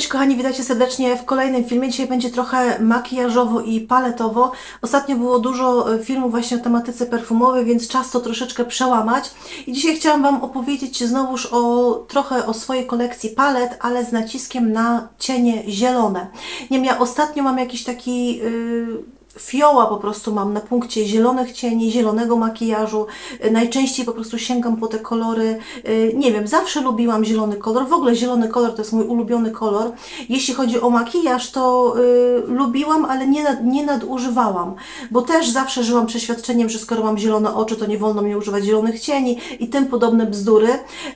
Cześć kochani, witajcie serdecznie w kolejnym filmie. Dzisiaj będzie trochę makijażowo i paletowo. Ostatnio było dużo e, filmów właśnie o tematyce perfumowej, więc czas to troszeczkę przełamać. I dzisiaj chciałam Wam opowiedzieć znowuż o trochę o swojej kolekcji palet, ale z naciskiem na cienie zielone. Nie wiem, ja ostatnio mam jakiś taki... Yy fioła po prostu mam na punkcie zielonych cieni, zielonego makijażu. Y, Najczęściej po prostu sięgam po te kolory. Y, Nie wiem, zawsze lubiłam zielony kolor. W ogóle zielony kolor to jest mój ulubiony kolor. Jeśli chodzi o makijaż, to y, lubiłam, ale nie, nad, nie nadużywałam, bo też zawsze żyłam przeświadczeniem, że skoro mam zielone oczy, to nie wolno mi używać zielonych cieni i tym podobne bzdury,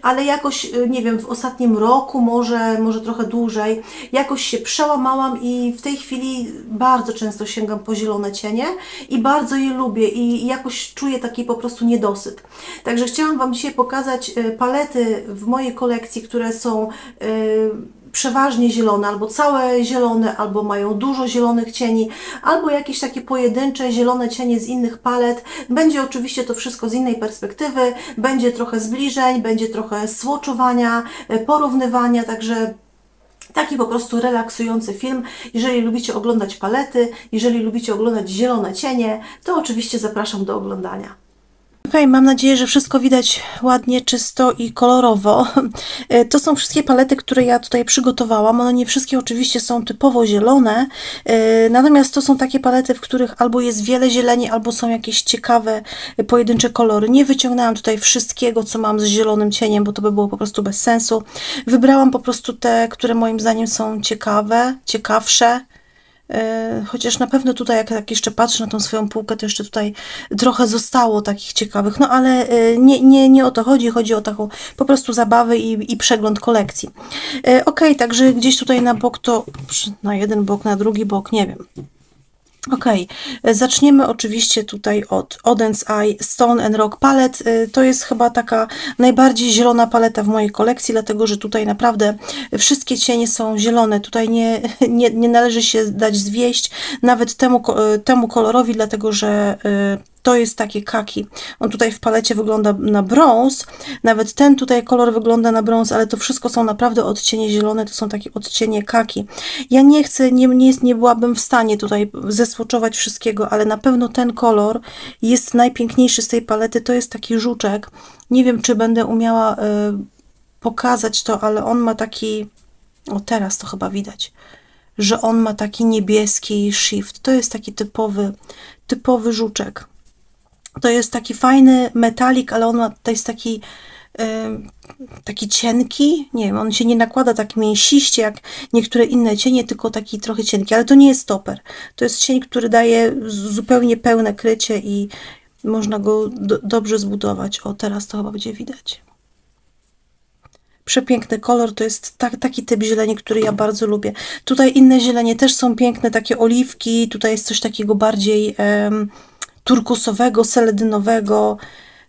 ale jakoś, y, nie wiem, w ostatnim roku, może, może trochę dłużej, jakoś się przełamałam i w tej chwili bardzo często sięgam po zielone cienie i bardzo je lubię i jakoś czuję taki po prostu niedosyt. Także chciałam Wam dzisiaj pokazać y, palety w mojej kolekcji, które są y, przeważnie zielone, albo całe zielone, albo mają dużo zielonych cieni, albo jakieś takie pojedyncze zielone cienie z innych palet. Będzie oczywiście to wszystko z innej perspektywy, będzie trochę zbliżeń, będzie trochę swatchowania, y, porównywania, także Taki po prostu relaksujący film. Jeżeli lubicie oglądać palety, jeżeli lubicie oglądać zielone cienie, to oczywiście zapraszam do oglądania. Okej, mam nadzieję, że wszystko widać ładnie, czysto i kolorowo. E, To są wszystkie palety, które ja tutaj przygotowałam. One nie wszystkie oczywiście są typowo zielone, e, natomiast to są takie palety, w których albo jest wiele zieleni, albo są jakieś ciekawe e, pojedyncze kolory. Nie wyciągnęłam tutaj wszystkiego, co mam z zielonym cieniem, bo to by było po prostu bez sensu. Wybrałam po prostu te, które moim zdaniem są ciekawe, ciekawsze. E, Chociaż na pewno tutaj, jak, jak jeszcze patrzę na tą swoją półkę, to jeszcze tutaj trochę zostało takich ciekawych, no ale e, nie, nie, nie o to chodzi, chodzi o taką po prostu zabawę i, i przegląd kolekcji. E, Okej, także gdzieś tutaj na bok to, na jeden bok, na drugi bok, nie wiem. E, zaczniemy oczywiście tutaj od Oden's Eye Stone and Rock Palette. E, To jest chyba taka najbardziej zielona paleta w mojej kolekcji, dlatego że tutaj naprawdę wszystkie cienie są zielone. Tutaj nie, nie, nie należy się dać zwieść nawet temu, e, temu kolorowi, dlatego że e, to jest takie kaki. On tutaj w palecie wygląda na brąz. Nawet ten tutaj kolor wygląda na brąz, ale to wszystko są naprawdę odcienie zielone, to są takie odcienie kaki. Ja nie chcę, nie, nie, nie byłabym w stanie tutaj zesłoczować wszystkiego, ale na pewno ten kolor jest najpiękniejszy z tej palety. To jest taki żuczek. Nie wiem, czy będę umiała y, pokazać to, ale on ma taki. O, teraz to chyba widać że on ma taki niebieski shift. To jest taki typowy, typowy żuczek. To jest taki fajny metalik, ale on to jest taki, e, taki cienki. Nie wiem, on się nie nakłada tak mięsiście jak niektóre inne cienie, tylko taki trochę cienki, ale to nie jest stoper. To jest cień, który daje zupełnie pełne krycie i można go do, dobrze zbudować. O, teraz to chyba będzie widać. Przepiękny kolor, to jest tak, taki typ zieleni, który ja bardzo lubię. Tutaj inne zielenie też są piękne, takie oliwki, tutaj jest coś takiego bardziej turkusowego, seledynowego.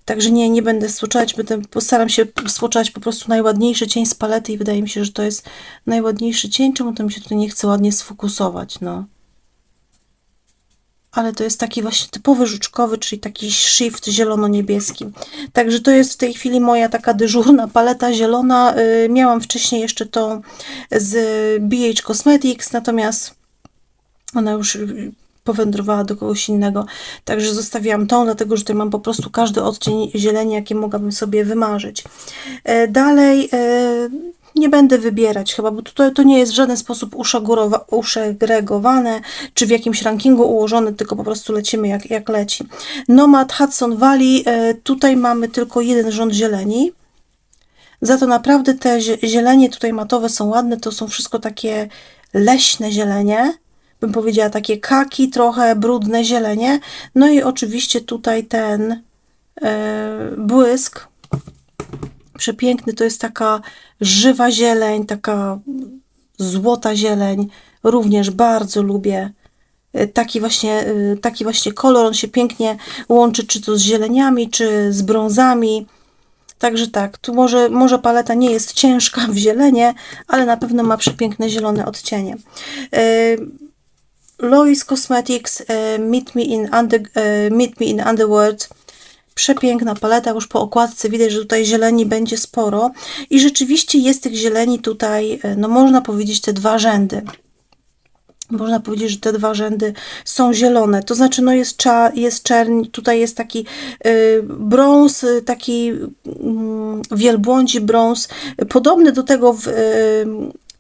Także nie, nie będę stłoczać, będę, postaram się stłoczać po prostu najładniejszy cień z palety i wydaje mi się, że to jest najładniejszy cień. Czemu to mi się tutaj nie chce ładnie sfokusować, no. Ale to jest taki właśnie typowy żuczkowy, czyli taki shift zielono-niebieski. Także to jest w tej chwili moja taka dyżurna paleta zielona. Y, Miałam wcześniej jeszcze tą z BH Cosmetics, natomiast ona już powędrowała do kogoś innego. Także zostawiłam tą, dlatego że tutaj mam po prostu każdy odcień zieleni, jaki mogłabym sobie wymarzyć. E, Dalej e, nie będę wybierać chyba, bo to, to nie jest w żaden sposób uszegregowane, czy w jakimś rankingu ułożone, tylko po prostu lecimy jak, jak leci. Nomad Hudson Valley, e, tutaj mamy tylko jeden rząd zieleni. Za to naprawdę te zie- zielenie tutaj matowe są ładne, to są wszystko takie leśne zielenie, bym powiedziała takie kaki, trochę brudne zielenie. No i oczywiście tutaj ten e, błysk, przepiękny, to jest taka żywa zieleń, taka złota zieleń, również bardzo lubię. E, Taki właśnie, e, taki właśnie kolor, on się pięknie łączy czy to z zieleniami, czy z brązami. Także tak, tu może, może paleta nie jest ciężka w zielenie, ale na pewno ma przepiękne zielone odcienie. E, Lois Cosmetics e, Meet Me in Under, e, Meet Me in Underworld. Przepiękna paleta, już po okładce widać, że tutaj zieleni będzie sporo i rzeczywiście jest tych zieleni tutaj, e, no można powiedzieć te dwa rzędy. Można powiedzieć, że te dwa rzędy są zielone. To znaczy, no jest, cza, jest czerń, tutaj jest taki y, brąz, taki y, wielbłądzi brąz, podobny do tego w, y,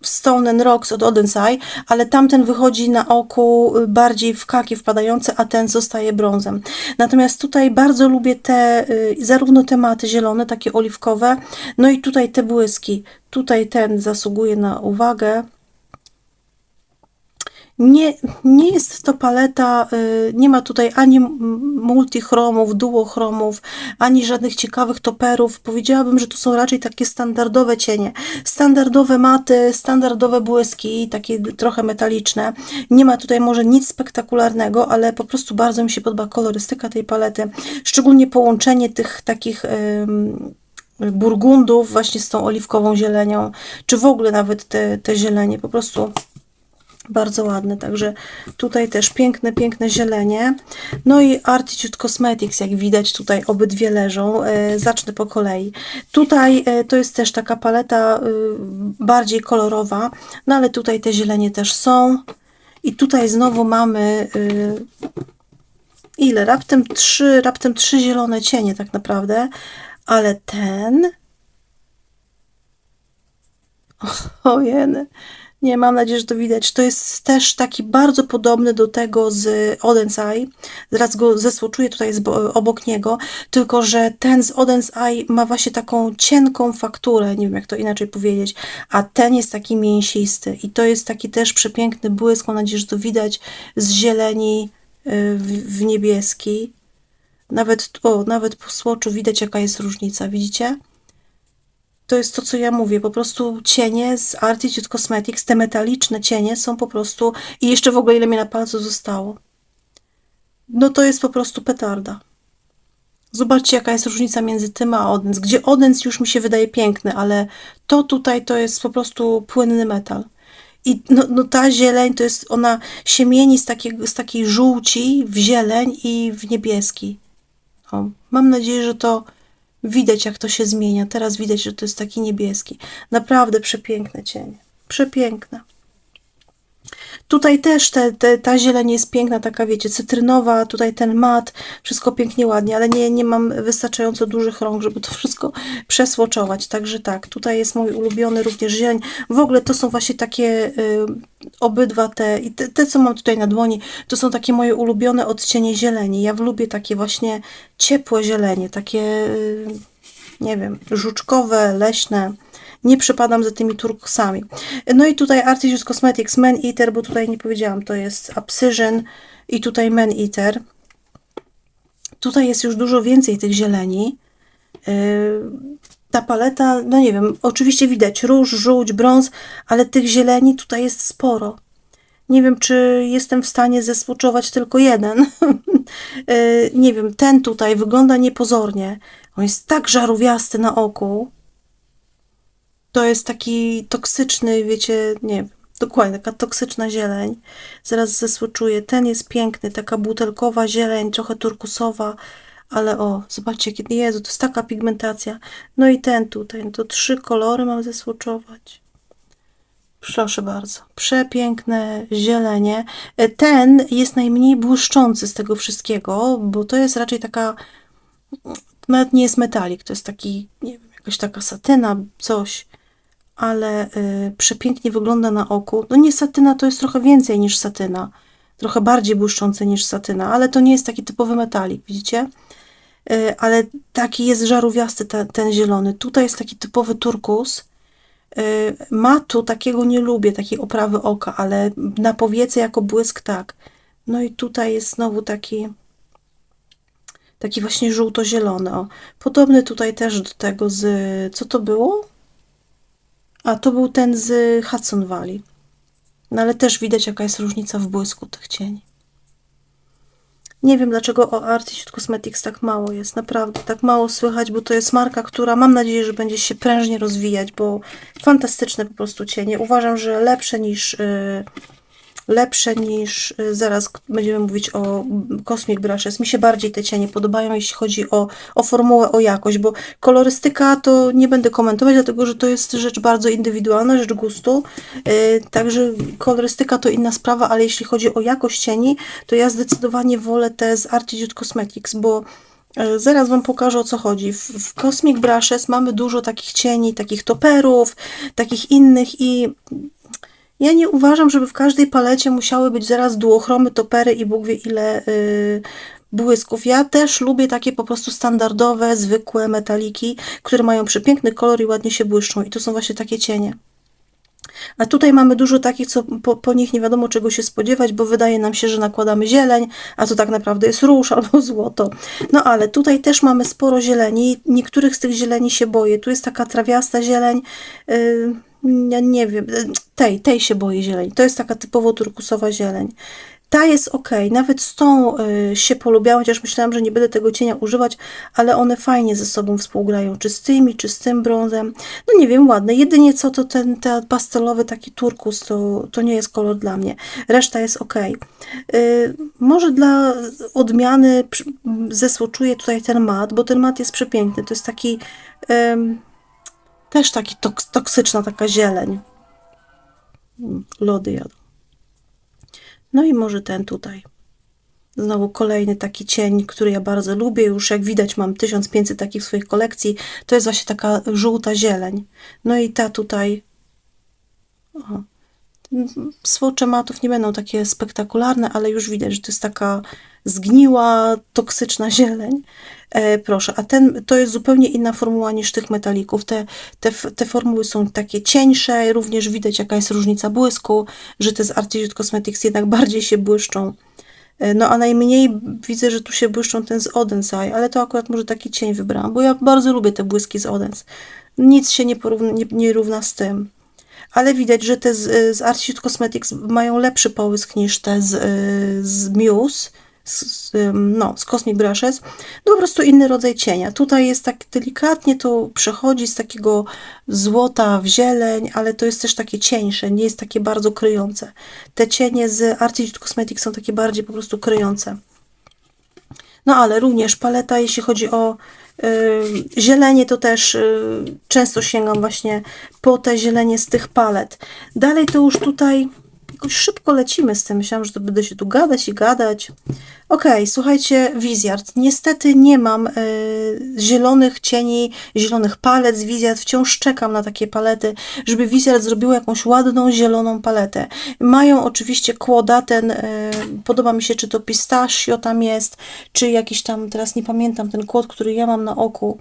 Stone and Rocks od Odensai, ale tamten wychodzi na oku y, bardziej w kaki wpadające, a ten zostaje brązem. Natomiast tutaj bardzo lubię te, y, zarówno te maty zielone, takie oliwkowe, no i tutaj te błyski. Tutaj ten zasługuje na uwagę. Nie, nie jest to paleta, y, nie ma tutaj ani multichromów, duochromów, ani żadnych ciekawych toperów. Powiedziałabym, że to są raczej takie standardowe cienie. Standardowe maty, standardowe błyski, takie trochę metaliczne. Nie ma tutaj może nic spektakularnego, ale po prostu bardzo mi się podoba kolorystyka tej palety. Szczególnie połączenie tych takich ym, burgundów właśnie z tą oliwkową zielenią, czy w ogóle nawet te, te zielenie, po prostu bardzo ładne, także tutaj też piękne, piękne zielenie. No i Artitude Cosmetics, jak widać tutaj obydwie leżą. E, Zacznę po kolei. Tutaj e, to jest też taka paleta y, bardziej kolorowa, no ale tutaj te zielenie też są. I tutaj znowu mamy ile? Raptem trzy, raptem trzy zielone cienie tak naprawdę, ale ten Ojeny. Nie, mam nadzieję, że to widać. To jest też taki bardzo podobny do tego z Oden's Eye. Zaraz go zesłoczuję tutaj z, bo- obok niego, tylko że ten z Oden's Eye ma właśnie taką cienką fakturę, nie wiem jak to inaczej powiedzieć, a ten jest taki mięsisty i to jest taki też przepiękny błysk, mam nadzieję, że to widać z zieleni y, w, w niebieski. Nawet, o, nawet po słoczu widać jaka jest różnica, widzicie? To jest to, co ja mówię. Po prostu cienie z Artitude Cosmetics, te metaliczne cienie są po prostu. I jeszcze w ogóle ile mi na palcu zostało. No to jest po prostu petarda. Zobaczcie, jaka jest różnica między tym a Odens. Gdzie Odens już mi się wydaje piękny, ale to tutaj to jest po prostu płynny metal. I no, no ta zieleń to jest, ona się mieni z, takiego, z takiej żółci w zieleń i w niebieski. Mam nadzieję, że to widać, jak to się zmienia. Teraz widać, że to jest taki niebieski. Naprawdę przepiękne cienie. Przepiękne. Tutaj też te, te, ta zieleń jest piękna, taka wiecie, cytrynowa, tutaj ten mat, wszystko pięknie, ładnie, ale nie, nie mam wystarczająco dużych rąk, żeby to wszystko przesłoczować, także tak, tutaj jest mój ulubiony również zieleń. W ogóle to są właśnie takie y, obydwa te, i te, te, co mam tutaj na dłoni, to są takie moje ulubione odcienie zieleni. Ja lubię takie właśnie ciepłe zielenie, takie, y, nie wiem, żuczkowe, leśne. Nie przepadam za tymi turkusami. No i tutaj Artisius Cosmetics Man Eater, bo tutaj nie powiedziałam, to jest Abscysion i tutaj Man Eater. Tutaj jest już dużo więcej tych zieleni. Yy, ta paleta, no nie wiem, oczywiście widać róż, żółć, brąz, ale tych zieleni tutaj jest sporo. Nie wiem, czy jestem w stanie zesłuczować tylko jeden. Yy, nie wiem, ten tutaj wygląda niepozornie. On jest tak żarówiasty na oku. To jest taki toksyczny, wiecie, nie wiem, dokładnie, taka toksyczna zieleń. Zaraz zesłoczuję. Ten jest piękny, taka butelkowa zieleń, trochę turkusowa, ale o, zobaczcie, kiedy Jezu, to jest taka pigmentacja. No i ten tutaj, to trzy kolory mam zesłoczować. Proszę bardzo. Przepiękne zielenie. E, Ten jest najmniej błyszczący z tego wszystkiego, bo to jest raczej taka, nawet nie jest metalik, to jest taki, nie wiem, jakaś taka satyna, coś, ale y, przepięknie wygląda na oku. No nie satyna, to jest trochę więcej niż satyna, trochę bardziej błyszczące niż satyna, ale to nie jest taki typowy metalik, widzicie? Y, ale taki jest żarówiasty te, ten zielony. Tutaj jest taki typowy turkus. Y, matu takiego nie lubię, takiej oprawy oka, ale na powiece jako błysk tak. No i tutaj jest znowu taki taki właśnie żółto-zielony. Podobny tutaj też do tego z... Co to było? A, to był ten z Hudson Valley. No ale też widać, jaka jest różnica w błysku tych cieni. Nie wiem, dlaczego o Artitude Cosmetics tak mało jest. Naprawdę, tak mało słychać, bo to jest marka, która mam nadzieję, że będzie się prężnie rozwijać, bo fantastyczne po prostu cienie. Uważam, że lepsze niż, yy, lepsze niż, y, zaraz będziemy mówić o Cosmic Brushes. Mi się bardziej te cienie podobają, jeśli chodzi o, o formułę, o jakość, bo kolorystyka to nie będę komentować, dlatego że to jest rzecz bardzo indywidualna, rzecz gustu. Y, Także kolorystyka to inna sprawa, ale jeśli chodzi o jakość cieni, to ja zdecydowanie wolę te z Artitude Cosmetics, bo e, zaraz Wam pokażę o co chodzi. W Cosmic Brushes mamy dużo takich cieni, takich toperów, takich innych i ja nie uważam, żeby w każdej palecie musiały być zaraz duochromy, topery i Bóg wie ile y, błysków. Ja też lubię takie po prostu standardowe, zwykłe metaliki, które mają przepiękny kolor i ładnie się błyszczą. I to są właśnie takie cienie. A tutaj mamy dużo takich, co po, po nich nie wiadomo czego się spodziewać, bo wydaje nam się, że nakładamy zieleń, a to tak naprawdę jest róż albo złoto. No ale tutaj też mamy sporo zieleni. Niektórych z tych zieleni się boję. Tu jest taka trawiasta zieleń. Yy, ja nie wiem, yy, tej, tej się boję zieleń. To jest taka typowo turkusowa zieleń. Ta jest ok, nawet z tą y, się polubiałam, chociaż myślałam, że nie będę tego cienia używać, ale one fajnie ze sobą współgrają, czy z tymi, czy z tym brązem. No nie wiem, ładne. Jedynie co to ten, ten pastelowy taki turkus, to, to nie jest kolor dla mnie. Reszta jest ok. Y, może dla odmiany zesłoczuję tutaj ten mat, bo ten mat jest przepiękny. To jest taki em, też taki toks, toksyczna taka zieleń. Mm, Lody jadą. No i może ten tutaj. Znowu kolejny taki cień, który ja bardzo lubię. Już jak widać mam 1500 takich w swojej kolekcji. To jest właśnie taka żółta zieleń. No i ta tutaj. O. Słocze matów nie będą takie spektakularne, ale już widać, że to jest taka zgniła, toksyczna zieleń. E, proszę, a ten to jest zupełnie inna formuła niż tych metalików. Te, te, te formuły są takie cieńsze, również widać jaka jest różnica błysku, że te z Artitude Cosmetics jednak bardziej się błyszczą. E, No a najmniej widzę, że tu się błyszczą ten z Odense Eye, ale to akurat może taki cień wybrałam, bo ja bardzo lubię te błyski z Odense. Nic się nie, porówna, nie, nie równa z tym. Ale widać, że te z, z Artitude Cosmetics mają lepszy połysk niż te z, z Muse, z, no, z Cosmic Brushes. No po prostu inny rodzaj cienia. Tutaj jest tak delikatnie, to przechodzi z takiego złota w zieleń, ale to jest też takie cieńsze, nie jest takie bardzo kryjące. Te cienie z Artitude Cosmetics są takie bardziej po prostu kryjące. No ale również paleta, jeśli chodzi o zielenie, to też y, często sięgam właśnie po te zielenie z tych palet. Dalej to już tutaj jakoś szybko lecimy z tym. Myślałam, że to będę się tu gadać i gadać. Okej, słuchajcie, Wizard. Niestety nie mam y, zielonych cieni, zielonych palet z Wizard. Wciąż czekam na takie palety, żeby Wizard zrobił jakąś ładną, zieloną paletę. Mają oczywiście kłoda, ten y, podoba mi się, czy to pistachio tam jest, czy jakiś tam, teraz nie pamiętam, ten kłod, który ja mam na oku.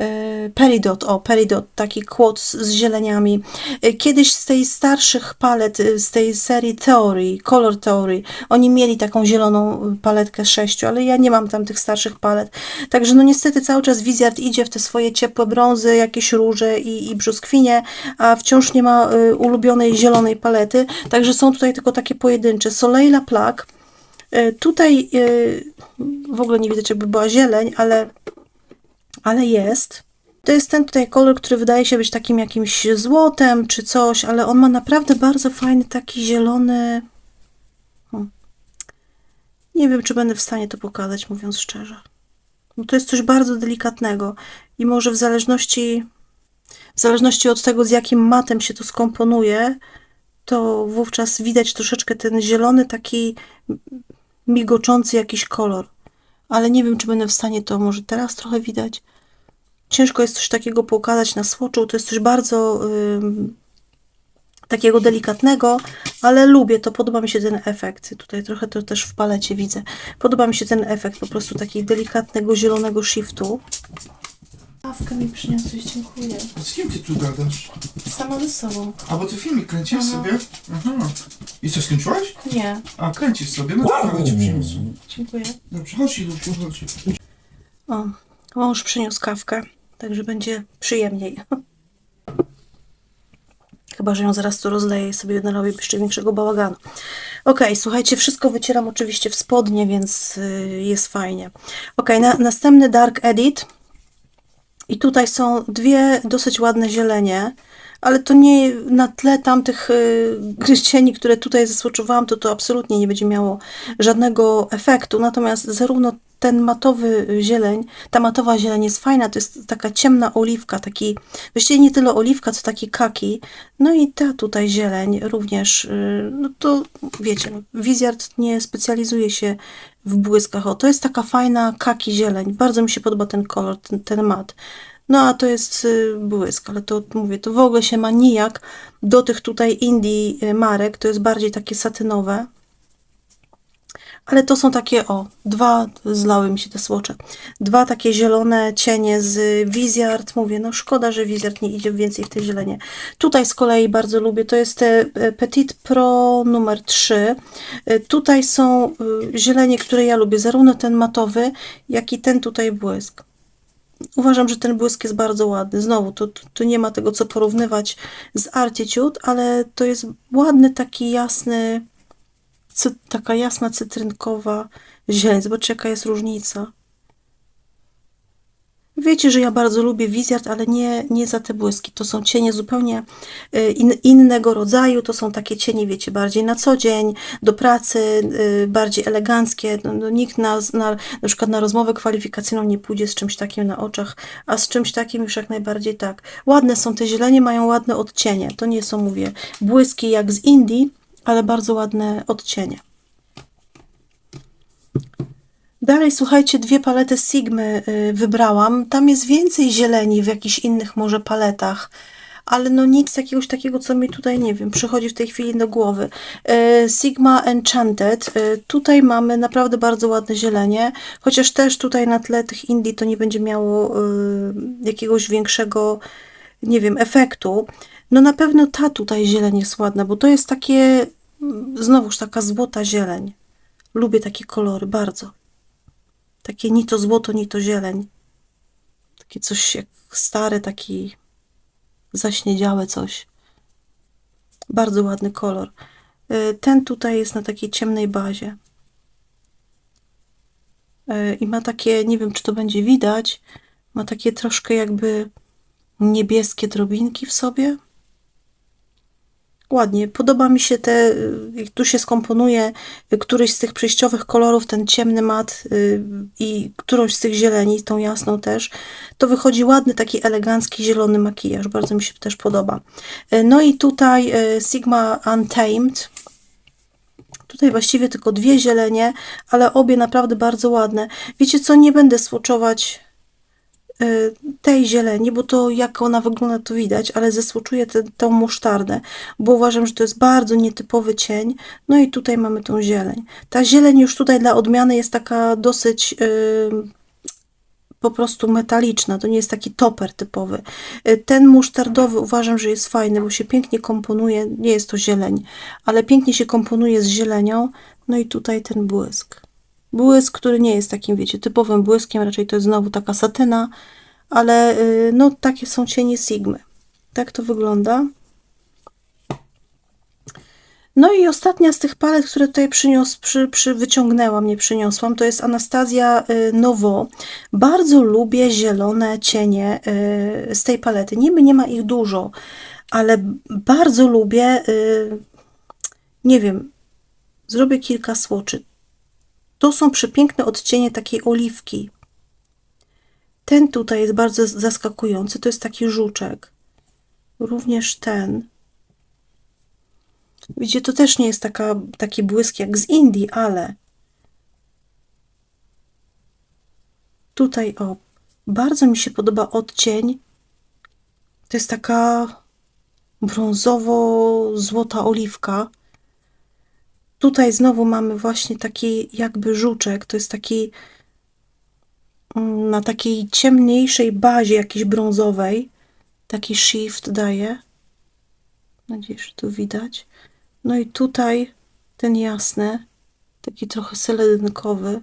Y, Peridot, o, Peridot, taki kłod z, zieleniami. Y, Kiedyś z tej starszych palet, y, z tej serii Theory, Color Theory, oni mieli taką zieloną paletkę sześciu, ale ja nie mam tam tych starszych palet. Także no niestety cały czas Wizard idzie w te swoje ciepłe brązy, jakieś róże i, i brzoskwinie, a wciąż nie ma ulubionej zielonej palety, także są tutaj tylko takie pojedyncze. Soleila Plak, y, tutaj w ogóle nie widać jakby była zieleń, ale ale jest. To jest ten tutaj kolor, który wydaje się być takim jakimś złotem czy coś, ale on ma naprawdę bardzo fajny taki zielony. Nie wiem, czy będę w stanie to pokazać, mówiąc szczerze. Bo to jest coś bardzo delikatnego i może w zależności w zależności od tego, z jakim matem się to skomponuje, to wówczas widać troszeczkę ten zielony, taki migoczący jakiś kolor. Ale nie wiem, czy będę w stanie to może teraz trochę widać. Ciężko jest coś takiego pokazać na swatchu. To jest coś bardzo takiego delikatnego, ale lubię to. Podoba mi się ten efekt. Tutaj trochę to też w palecie widzę. Podoba mi się ten efekt po prostu takiego delikatnego zielonego shiftu. Kawkę mi przyniosłeś, dziękuję. Z kim ty tu gadasz? Sama ze sobą. A bo ty filmik kręcisz Aha. sobie? Aha. I co, skończyłaś? Nie, A, kręcisz sobie? No to kawę ci przyniosę. dziękuję. Dobrze, chodź Ilusiu, chodź. O, mąż przyniósł kawkę, także będzie przyjemniej. Chyba, że ją zaraz tu rozleję i sobie narobię jeszcze większego bałaganu. Ok, słuchajcie, wszystko wycieram oczywiście w spodnie, więc y, jest fajnie. Ok, na, następny Dark Edit. I tutaj są dwie dosyć ładne zielenie, ale to nie na tle tamtych y, cieni, które tutaj zasłoczowałam, to to absolutnie nie będzie miało żadnego efektu. Natomiast zarówno ten matowy zieleń, ta matowa zieleń jest fajna, to jest taka ciemna oliwka, taki, właściwie nie tyle oliwka, co taki kaki. No i ta tutaj zieleń również, y, no to wiecie, no, Wizard nie specjalizuje się w błyskach. O, to jest taka fajna kaki zieleń. Bardzo mi się podoba ten kolor, ten, ten mat. No a to jest y, błysk, ale to mówię, to w ogóle się ma nijak do tych tutaj indie y, marek, to jest bardziej takie satynowe. Ale to są takie, o, dwa, zlały mi się te słocze, dwa takie zielone cienie z Wizard. Mówię, no szkoda, że Wizard nie idzie więcej w te zielenie. Tutaj z kolei bardzo lubię, to jest te e, Petit Pro numer 3. E, Tutaj są zielenie, które ja lubię, zarówno ten matowy, jak i ten tutaj błysk. Uważam, że ten błysk jest bardzo ładny. Znowu, tu, tu nie ma tego co porównywać z Artitude, ale to jest ładny, taki jasny, cy, taka jasna cytrynkowa zieleń. Zobaczcie, jaka jest różnica. Wiecie, że ja bardzo lubię Wizard, ale nie, nie za te błyski. To są cienie zupełnie y, in, innego rodzaju. To są takie cienie, wiecie, bardziej na co dzień, do pracy, y, bardziej eleganckie. No, no, nikt na, na, na przykład na rozmowę kwalifikacyjną nie pójdzie z czymś takim na oczach, a z czymś takim już jak najbardziej tak. Ładne są te zielenie, mają ładne odcienie. To nie są, mówię, błyski jak z Indii, ale bardzo ładne odcienie. Dalej, słuchajcie, dwie palety Sigmy y, wybrałam. Tam jest więcej zieleni w jakichś innych może paletach, ale no nic jakiegoś takiego, co mi tutaj, nie wiem, przychodzi w tej chwili do głowy. Y, Sigma Enchanted. Y, Tutaj mamy naprawdę bardzo ładne zielenie, chociaż też tutaj na tle tych Indii to nie będzie miało jakiegoś większego, nie wiem, efektu. No na pewno ta tutaj zieleń jest ładna, bo to jest takie, znowuż taka złota zieleń. Lubię takie kolory, bardzo. Takie ni to złoto, ni to zieleń. Takie coś jak stare, taki zaśniedziałe coś. Bardzo ładny kolor. Y, Ten tutaj jest na takiej ciemnej bazie. Y, I ma takie, nie wiem czy to będzie widać, ma takie troszkę jakby niebieskie drobinki w sobie. Ładnie, podoba mi się te, jak tu się skomponuje y, któryś z tych przejściowych kolorów, ten ciemny mat y, i którąś z tych zieleni, tą jasną też, to wychodzi ładny, taki elegancki, zielony makijaż, bardzo mi się też podoba. Y, No i tutaj Sigma Untamed, Tutaj właściwie tylko dwie zielenie, ale obie naprawdę bardzo ładne. Wiecie co, nie będę swoczować y, tej zieleni, bo to jak ona wygląda to widać, ale zesłoczuję tę tą musztardę, bo uważam, że to jest bardzo nietypowy cień. No i tutaj mamy tą zieleń. Ta zieleń już tutaj dla odmiany jest taka dosyć y, po prostu metaliczna, to nie jest taki toper typowy. Y, Ten musztardowy uważam, że jest fajny, bo się pięknie komponuje, nie jest to zieleń, ale pięknie się komponuje z zielenią. No i tutaj ten błysk. Błysk, który nie jest takim, wiecie, typowym błyskiem, raczej to jest znowu taka satyna, ale y, no takie są cienie Sigmy. Tak to wygląda. No i ostatnia z tych palet, które tutaj przynios, przy, przy, wyciągnęłam, nie przyniosłam, to jest Anastazja y, Nowo. Bardzo lubię zielone cienie y, z tej palety. Niby nie ma ich dużo, ale bardzo lubię, nie wiem, zrobię kilka słoczy. To są przepiękne odcienie takiej oliwki. Ten tutaj jest bardzo zaskakujący, to jest taki żuczek. Również ten. Widzicie, to też nie jest taka, taki błysk jak z Indii, ale tutaj, o, bardzo mi się podoba odcień. To jest taka brązowo-złota oliwka. Tutaj znowu mamy właśnie taki jakby żuczek. To jest taki mm, na takiej ciemniejszej bazie jakiejś brązowej. Taki shift daje. Mam nadzieję, że tu widać. No i tutaj ten jasny, taki trochę seledynkowy.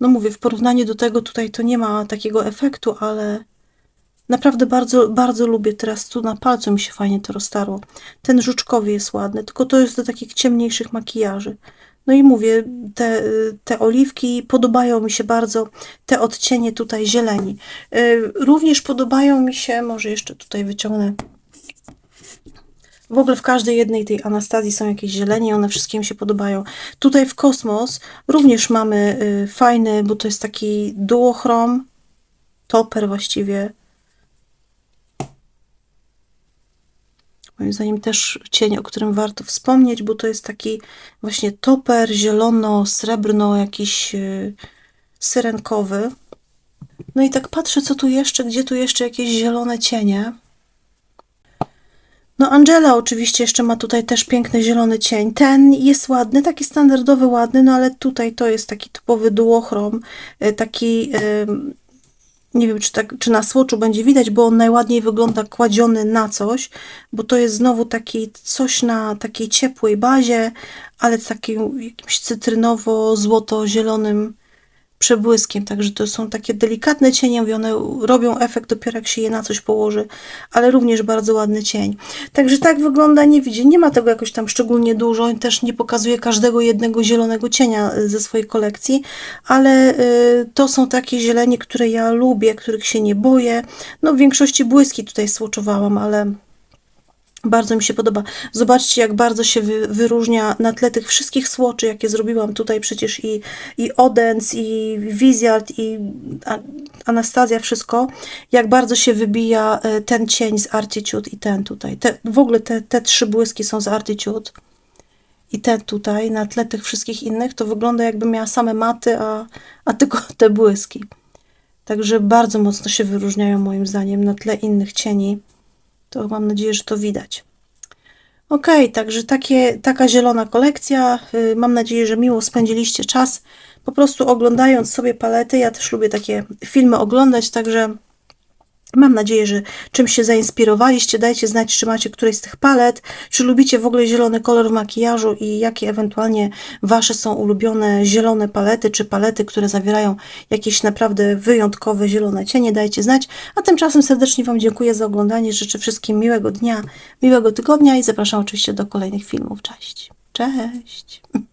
No mówię, w porównaniu do tego tutaj to nie ma takiego efektu, ale naprawdę bardzo, bardzo lubię teraz tu na palcu mi się fajnie to roztarło. Ten żuczkowy jest ładny, tylko to jest do takich ciemniejszych makijaży. No i mówię, te, te oliwki podobają mi się bardzo, te odcienie tutaj zieleni. Y, Również podobają mi się, może jeszcze tutaj wyciągnę. W ogóle w każdej jednej tej Anastazji są jakieś zielenie, one wszystkie mi się podobają. Tutaj w Kosmos również mamy y, fajny, bo to jest taki duochrom, toper właściwie. Moim zdaniem też cień, o którym warto wspomnieć, bo to jest taki właśnie toper zielono-srebrno, jakiś yy, syrenkowy. No i tak patrzę, co tu jeszcze, gdzie tu jeszcze jakieś zielone cienie. No Angela oczywiście jeszcze ma tutaj też piękny zielony cień. Ten jest ładny, taki standardowy ładny, no ale tutaj to jest taki typowy duochrom, y, taki... nie wiem, czy, tak, czy na słoczu będzie widać, bo on najładniej wygląda kładziony na coś, bo to jest znowu taki coś na takiej ciepłej bazie, ale takim jakimś cytrynowo-złoto-zielonym przebłyskiem, także to są takie delikatne cienie, mówię, one robią efekt dopiero jak się je na coś położy, ale również bardzo ładny cień. Także tak wygląda, nie widzi, nie ma tego jakoś tam szczególnie dużo, też nie pokazuje każdego jednego zielonego cienia y, ze swojej kolekcji, ale y, to są takie zielenie, które ja lubię, których się nie boję. No w większości błyski tutaj słoczowałam, ale bardzo mi się podoba. Zobaczcie, jak bardzo się wy, wyróżnia na tle tych wszystkich słoczy, jakie zrobiłam tutaj przecież i, i Odens, i Wizard, i Anastazja, wszystko, jak bardzo się wybija e, ten cień z Artitude i ten tutaj. Te, w ogóle te, te trzy błyski są z Artitude i ten tutaj, na tle tych wszystkich innych, to wygląda jakby miała same maty, a, a tylko te błyski. Także bardzo mocno się wyróżniają moim zdaniem na tle innych cieni. To mam nadzieję, że to widać. Ok, także takie, taka zielona kolekcja. Y, Mam nadzieję, że miło spędziliście czas po prostu oglądając sobie palety. Ja też lubię takie filmy oglądać, także mam nadzieję, że czymś się zainspirowaliście. Dajcie znać, czy macie któreś z tych palet, czy lubicie w ogóle zielony kolor w makijażu i jakie ewentualnie Wasze są ulubione zielone palety, czy palety, które zawierają jakieś naprawdę wyjątkowe zielone cienie. Dajcie znać. A tymczasem serdecznie Wam dziękuję za oglądanie. Życzę wszystkim miłego dnia, miłego tygodnia i zapraszam oczywiście do kolejnych filmów. Cześć. Cześć.